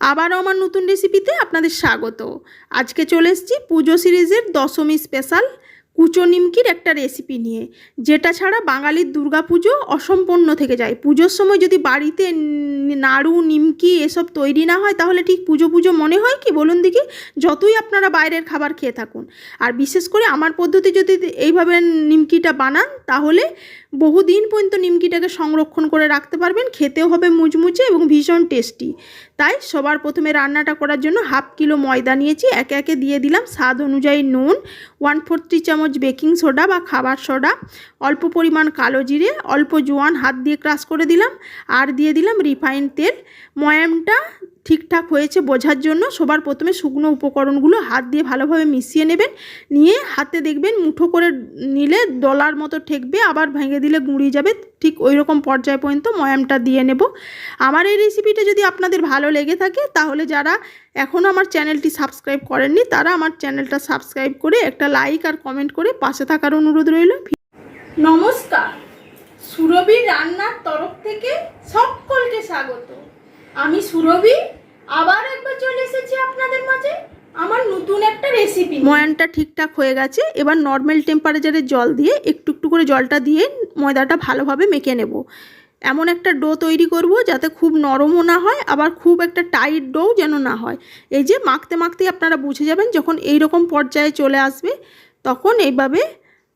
আবারও আমার নতুন রেসিপিতে আপনাদের স্বাগত। আজকে চলে এসেছি পুজো সিরিজের দশমী স্পেশাল কুচো নিমকির একটা রেসিপি নিয়ে, যেটা ছাড়া বাঙালির দুর্গাপুজো অসম্পন্ন থেকে যায়। পুজোর সময় যদি বাড়িতে নাড়ু, নিমকি এসব তৈরি না হয়, তাহলে ঠিক পুজো পুজো মনে হয় কি? বলুন দেখি, যতই আপনারা বাইরের খাবার খেয়ে থাকুন। আর বিশেষ করে আমার পদ্ধতি যদি এইভাবে নিমকিটা বানান, তাহলে বহুদিন পর্যন্ত নিমকিটাকে সংরক্ষণ করে রাখতে পারবেন, খেতেও হবে মুচমুচে এবং ভীষণ টেস্টি তাই সবার প্রথমে রান্নাটা করার জন্য হাফ কিলো ময়দা নিয়েছি, একে একে দিয়ে দিলাম, স্বাদ অনুযায়ী নুন ওয়ান ফোরটি চামচ বেকিং সোডা বা খাবার সোডা, অল্প পরিমাণ কালো জিরে, অল্প জোয়ান হাত দিয়ে ক্রাশ করে দিলাম। আর দিয়ে দিলাম রিফাইন তেল। ময়ামটা ঠিকঠাক হয়েছে বোঝার জন্য সবার প্রথমে শুকনো উপকরণগুলো হাত দিয়ে ভালোভাবে মিশিয়ে নেবেন। নিয়ে হাতে দেখবেন মুঠো করে নিলে দলার মতো ঠেকবে, আবার ভেঙে দিলে গুঁড়িয়ে যাবে। ঠিক ওই রকম পর্যায় পর্যন্ত ময়ামটা দিয়ে নেব। আমার এই রেসিপিটা যদি আপনাদের ভালো লেগে থাকে, তাহলে যারা এখনও আমার চ্যানেলটি সাবস্ক্রাইব করেননি, তারা আমার চ্যানেলটা সাবস্ক্রাইব করে একটা লাইক আর কমেন্ট করে পাশে থাকার অনুরোধ রইল। নমস্কার। সুরভি রান্নার তরফ থেকে সকলকে স্বাগত। আমি সুরভি আবার একবার চলে এসেছি আপনাদের মাঝে? আমার নতুন একটা রেসিপি ময়ানটা ঠিকঠাক হয়ে গেছে, এবার নর্মাল টেম্পারেচারে জল দিয়ে একটু একটু করে জলটা দিয়ে ময়দাটা ভালোভাবে মেখে নেব। এমন একটা ডো তৈরি করব যাতে খুব নরমও না হয়, আবার খুব একটা টাইট ডো যেন না হয়। এই যে মাখতে মাখতেই আপনারা বুঝে যাবেন, যখন এই রকম পর্যায়ে চলে আসবে, তখন এইভাবে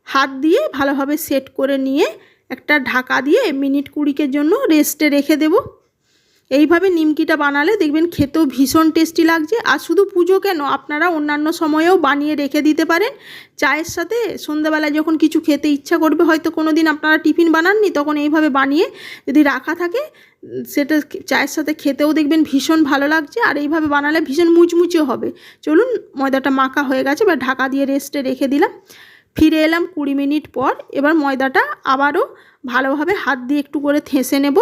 হাত দিয়ে ভালোভাবে সেট করে নিয়ে একটা ঢাকা দিয়ে মিনিট কুড়িকের জন্য রেস্টে রেখে দেব। এইভাবে নিমকিটা বানালে দেখবেন খেতেও ভীষণ টেস্টি লাগছে। আর শুধু পুজো কেন, আপনারা অন্যান্য সময়েও বানিয়ে রেখে দিতে পারেন। চায়ের সাথে সন্ধ্যাবেলায় যখন কিছু খেতে ইচ্ছা করবে, হয়তো কোনো দিন আপনারা টিফিন বানাননি, তখন এইভাবে বানিয়ে যদি রাখা থাকে, সেটা চায়ের সাথে খেতেও দেখবেন ভীষণ ভালো লাগছে। আর এইভাবে বানালে ভীষণ মুচমুচেও হবে। চলুন, ময়দাটা মাখা হয়ে গেছে বা ঢাকা দিয়ে রেস্টে রেখে দিলাম। ফিরে এলাম কুড়ি মিনিট পর, এবার ময়দাটা আবারও ভালোভাবে হাত দিয়ে একটু করে থেসে নেব।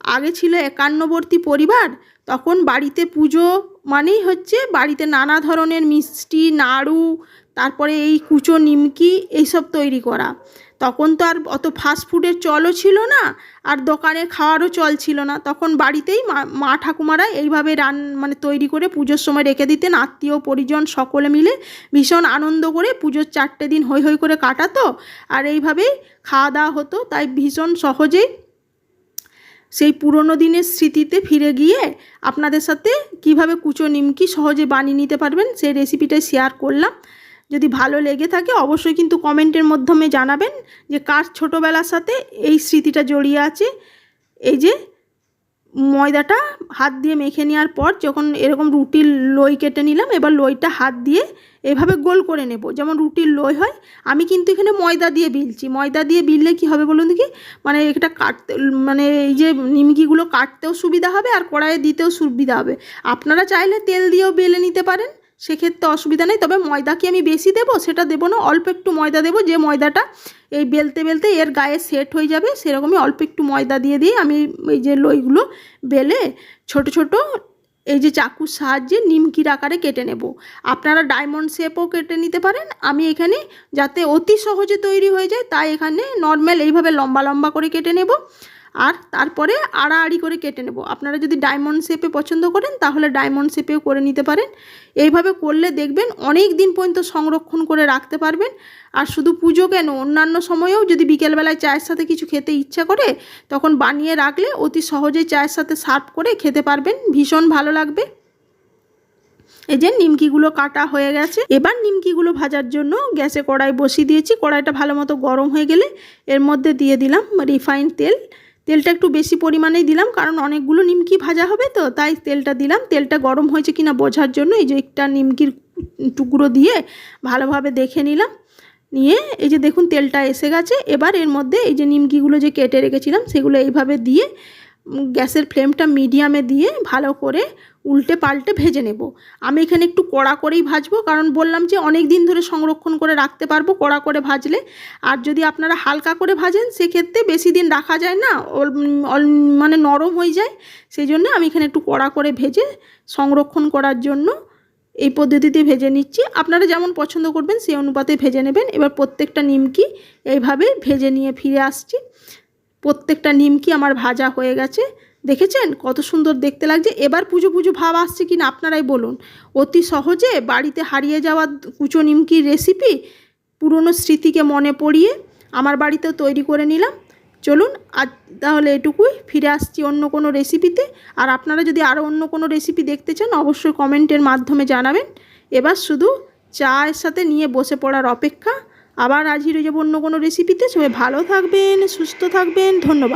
আগে ছিল একান্নবর্তী পরিবার, তখন বাড়িতে পুজো মানেই হচ্ছে বাড়িতে নানা ধরনের মিষ্টি, নাড়ু, তারপরে এই কুচো নিমকি এইসব তৈরি করা। তখন তো আর অত ফাস্টফুডের চলও ছিল না, আর দোকানে খাওয়ারও চল ছিল না। তখন বাড়িতেই মা ঠাকুমারা এইভাবে রান মানে তৈরি করে পুজোর সময় রেখে দিতেন। আত্মীয়, পরিজন সকলে মিলে ভীষণ আনন্দ করে পুজোর চারটে দিন হৈ হৈ করে কাটাতো। আর এইভাবেই খাওয়া দাওয়া হতো, তাই ভীষণ সহজেই সেই পুরনো দিনের স্মৃতিতে ফিরে গিয়ে আপনাদের সাথে কীভাবে কুচো নিমকি সহজে বানিয়ে নিতে পারবেন সেই রেসিপিটাই শেয়ার করলাম। যদি ভালো লেগে থাকে অবশ্যই কিন্তু কমেন্টের মাধ্যমে জানাবেন যে কার ছোটোবেলার সাথে এই স্মৃতিটা জড়িয়ে আছে। এই যে ময়দাটা হাত দিয়ে মেখে নেওয়ার পর যখন এরকম রুটির লই কেটে নিলাম, এবার লইটা হাত দিয়ে এভাবে গোল করে নেব। যেমন রুটির লই হয়, আমি কিন্তু এখানে ময়দা দিয়ে বিলছি। ময়দা দিয়ে বিললে কি হবে বলুন দেখি? মানে এটা কাটতে মানে এই যে নিমকিগুলো কাটতেও সুবিধা হবে আর কড়াইয়ে দিতেও সুবিধা হবে। আপনারা চাইলে তেল দিয়েও বেলে নিতে পারেন। সেক্ষেত্রে অসুবিধা নেই। তবে ময়দা কি আমি বেশি দেবো? সেটা দেবো না। অল্প একটু ময়দা দেবো। যে ময়দাটা এই বেলতে বেলতে এর গায়ে সেট হয়ে যাবে, সেরকমই অল্প একটু ময়দা দিয়ে দিয়ে আমি এই যে লইগুলো বেলে ছোট ছোট এই যে চাকুর সাহায্যে নিমকির আকারে কেটে নেব। আপনারা ডায়মন্ড শেপও কেটে নিতে পারেন। আমি এখানে যাতে অতি সহজে তৈরি হয়ে যায়, তাই এখানে নর্মাল এইভাবে লম্বা লম্বা করে কেটে নেব। আর তারপরে আড়াআড়ি করে কেটে নেব। আপনারা যদি ডায়মন্ড শেপে পছন্দ করেন, তাহলে ডায়মন্ড শেপেও করে নিতে পারেন। এইভাবে করলে দেখবেন অনেক দিন পর্যন্ত সংরক্ষণ করে রাখতে পারবেন। আর শুধু পুজো কেন, অন্যান্য সময়েও যদি বিকেলবেলায় চায়ের সাথে কিছু খেতে ইচ্ছা করে, তখন বানিয়ে রাখলে অতি সহজেই চায়ের সাথে সার্ভ করে খেতে পারবেন। ভীষণ ভালো লাগবে। এই যে নিমকিগুলো কাটা হয়ে গেছে। এবার নিমকিগুলো ভাজার জন্য গ্যাসে কড়াই বসিয়ে দিয়েছি। কড়াইটা ভালো মতো গরম হয়ে গেলে এর মধ্যে দিয়ে দিলাম রিফাইন তেল। তেলটা একটু বেশি পরিমাণেই দিলাম, কারণ অনেকগুলো নিমকি ভাজা হবে তো, তাই তেলটা দিলাম। তেলটা গরম হয়েছে কিনা বোঝার জন্য এই যে একটা নিমকির টুকরো দিয়ে ভালোভাবে দেখে নিলাম। নিয়ে এই যে দেখুন তেলটা এসে গেছে, এবার এর মধ্যে এই যে নিমকিগুলো যে কেটে রেখেছিলাম, সেগুলো এইভাবে দিয়ে গ্যাসের ফ্লেমটা মিডিয়ামে দিয়ে ভালো করে উল্টে পাল্টে ভেজে নেব। আমি এখানে একটু কড়া করেই ভাজবো, কারণ বললাম যে অনেক দিন ধরে সংরক্ষণ করে রাখতে পারব কড়া করে ভাজলে। আর যদি আপনারা হালকা করে ভাজেন, সেক্ষেত্রে বেশি দিন রাখা যায় না মানে নরম হয়ে যায়। সেই জন্য আমি এখানে একটু কড়া করে ভেজে সংরক্ষণ করার জন্য এই পদ্ধতিতে ভেজে নিচ্ছি। আপনারা যেমন পছন্দ করবেন, সেই অনুপাতে ভেজে নেবেন। এবার প্রত্যেকটা নিমকি এইভাবে ভেজে নিয়ে ফিরে আসছি। প্রত্যেকটা নিমকি আমার ভাজা হয়ে গেছে। দেখেছেন? কত সুন্দর দেখতে লাগছে। এবার পুজো পুজো ভাব আসছে কি না আপনারাই বলুন। অতি সহজে বাড়িতে হারিয়ে যাওয়া কুচো নিমকির রেসিপি পুরনো স্মৃতিকে মনে পড়িয়ে আমার বাড়িতেও তৈরি করে নিলাম। চলুন, আজ তাহলে এটুকুই। ফিরে আসছি অন্য কোনো রেসিপিতে আর আপনারা যদি আরও অন্য কোনো রেসিপি দেখতে চান, অবশ্যই কমেন্টের মাধ্যমে জানাবেন। এবার শুধু চায়ের সাথে নিয়ে বসে পড়ার অপেক্ষা। আবার হাজির হয়ে যাব অন্য কোনো রেসিপিতে সবাই ভালো থাকবেন, সুস্থ থাকবেন। ধন্যবাদ।